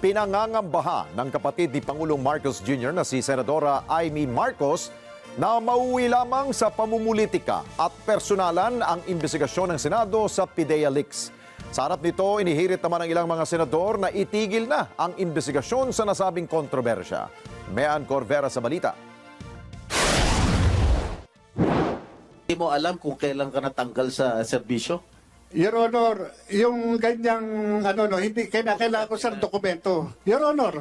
Pinangangambaha ng kapatid ni Pangulong Marcos Jr. na si Senadora Amy Marcos na mauwi lamang sa pamumulitika at personalan ang investigasyon ng Senado sa PIDEA Leaks. Sa harap nito, inihirit naman ng ilang mga senador na itigil na ang investigasyon sa nasabing kontrobersya. Mean Corvera sa balita. Hindi mo alam kung kailan ka natanggal sa serbisyo? Your Honor, yung ganyang ano no, hindi kailangan ko sa dokumento. Your Honor,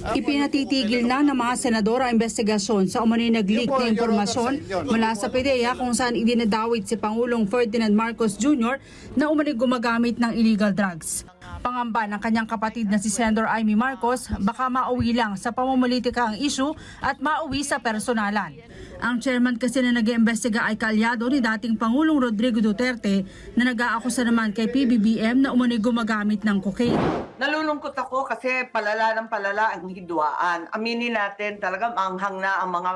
Ipinatitigil na ng mga senador ang investigasyon sa umano'y nag-leak na impormasyon mula sa PDEA kung saan idinadawit si Pangulong Ferdinand Marcos Jr. na umano'y gumagamit ng illegal drugs. Pangamba ng kanyang kapatid na si Senator Amy Marcos, baka mauwi lang sa pamumulitika ang issue at mauwi sa personalan. Ang chairman kasi na nag-iimbestiga ay kaalyado ni dating Pangulong Rodrigo Duterte na nag-aakusa naman kay PBBM na umano'y gumagamit ng cocaine. Nalulungkot ako kasi palala ng palala ang hidwaan. Aminin natin talaga manghang na ang mga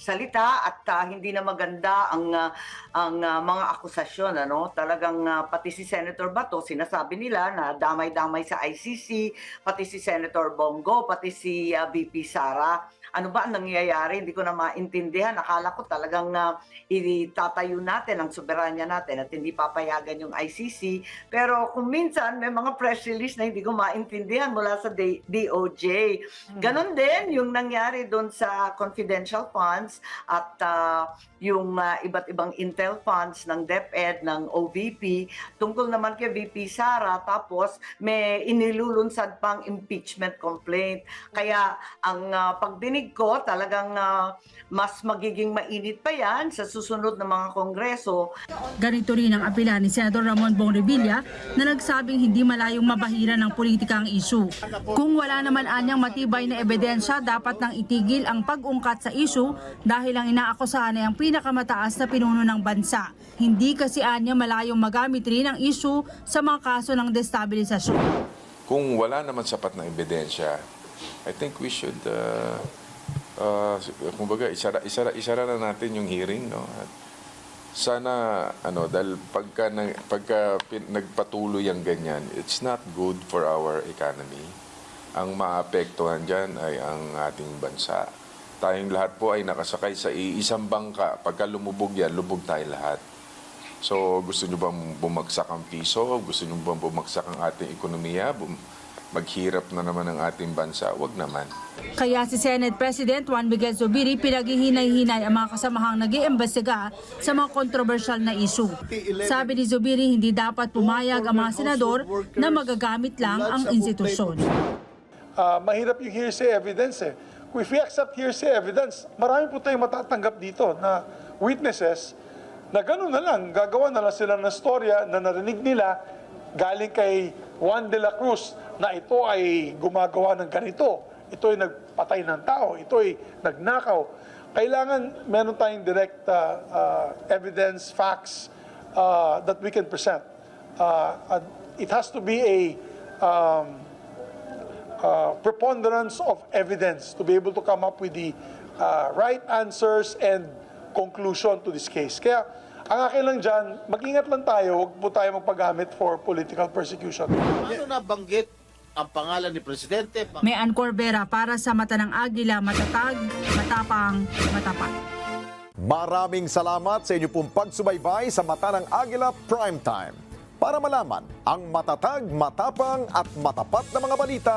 salita at ah, hindi na maganda ang ah, ang ah, mga akusasyon ano? Talagang ah, pati si Senator Bato sinasabi nila na damay-damay sa ICC pati si Senator Bongo pati si ah, VP Sara. Ano ba ang nangyayari? Hindi ko na maintindihan. Akala ko talagang uh, itatayo natin ang soberanya natin at hindi papayagan yung ICC pero kung minsan may mga press release na hindi ko maintindihan mula sa DOJ ganon din yung nangyari doon sa confidential funds at ah, yung ah, iba't ibang intel funds ng DepEd ng OVP tungkol naman kay VP Sara tapos may inilulunsad pang impeachment complaint. Kaya ang ah, pagdinig ko talagang ah, mas magiging mainit pa yan sa susunod na mga kongreso. Ganito rin ang apela ni Senador Ramon Bong Revilla na nagsabing hindi malayong mabahira ng politika ang issue. Kung wala naman anyang matibay na ebidensya, dapat nang itigil ang pag-ungkat sa issue dahil ang inaakusahan ay ang pinakamataas na pinuno ng bansa. Hindi kasi anya malayong magamit rin ang issue sa mga kaso ng destabilisasyon. kung wala naman sapat na ebidensya, I think we should, uh, uh, kumbaga, isara, isara, isara na natin yung hearing, no? At sana, ano, dahil pagka, nag- pagka pin- nagpatuloy ang ganyan, it's not good for our economy. Ang maapektuhan dyan ay ang ating bansa. Tayong lahat po ay nakasakay sa iisang bangka. Pagka lumubog yan, lubog tayo lahat. So, gusto nyo bang bumagsak ang piso? Gusto nyo bang bumagsak ang ating ekonomiya? Bum- maghirap na naman ang ating bansa? Huwag naman. Kaya si Senate President Juan Miguel Zubiri pinaghihinay-hinay ang mga kasamahang nag iimbestiga sa mga kontrobersyal na issue. Sabi ni Zubiri hindi dapat pumayag ang mga senador na magagamit lang ang institusyon. Ah, mahirap yung hearsay evidence eh. If we accept hearsay evidence, marami po tayong matatanggap dito na witnesses na gano'n na lang, gagawa na lang sila ng storya na narinig nila galing kay Juan de la Cruz na ito ay gumagawa ng ganito. Ito ay nagpatay ng tao. Ito ay nagnakaw. Kailangan meron tayong direct ah, ah, evidence, facts ah, that we can present. And it has to be a um, uh, preponderance of evidence to be able to come up with the uh, right answers and conclusion to this case. Kaya ang akin lang dyan, mag-ingat lang tayo, huwag po tayo magpagamit for political persecution. Paano nabanggit ang pangalan ni Presidente? May Ann Corbera para sa mata ng Agila, matatag, matapang, matapat. Maraming salamat sa inyo pong pagsubaybay sa Mata ng Agila Primetime. Para malaman ang matatag, matapang at matapat na mga balita,